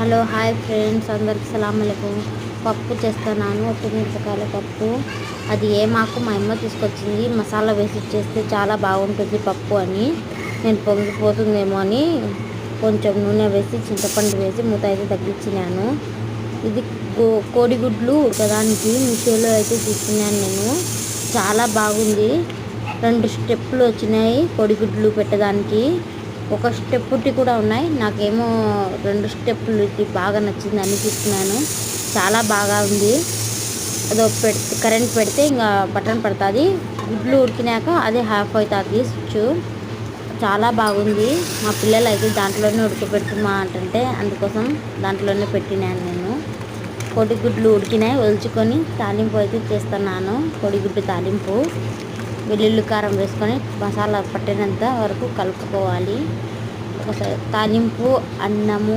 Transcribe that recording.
Hello hi friends. అందరికి సలాం అలైకుం. పప్పు చేస్తున్నాను ఒట్టి మిరపకాయల పప్పు. అది ఏ మాకు మా అమ్మ తీసుకొచ్చింది. మసాలా వేసి చేస్తే చాలా బాగుంటుంది పప్పు అని. నేను పొంగిపోతుందేమో అని కొంచెం నూనె వేసి చింతపండు వేసి మూత అయితే తగ్గించినాను. ఇది కో- కోడిగుడ్లు ఉడకడానికి మిషోలో అయితే తీసుకున్నాను నేను. చాలా బాగుంది. రెండు స్టెప్పులు వచ్చినాయి కోడిగుడ్లు పెట్టడానికి. ఒక స్టెప్పుటి కూడా ఉన్నాయి. నాకేమో రెండు స్టెప్పులు ఇది బాగా నచ్చింది అనిపిస్తున్నాను. చాలా బాగా ఉంది. అదో పెడితే కరెంట్ పెడితే ఇంకా బటన్ పడుతుంది. గుడ్లు ఉడికినాక అదే హాఫ్ అవుతుంది స్విచ్. చాలా బాగుంది. మా పిల్లలు అయితే దాంట్లోనే ఉడకబెట్టుమా అంటుంటే అందుకోసం దాంట్లోనే పెట్టినాను నేను. కోడిగుడ్లు ఉడికినాయి. ఒలుచుకొని తాలింపు అయితే చేస్తున్నాను. కోడిగుడ్డు తాలింపు. వెల్లుల్లి కారం వేసుకొని మసాలా పట్టినంత వరకు కలుపుకోవాలి. ఒకసారి తాలింపు అన్నము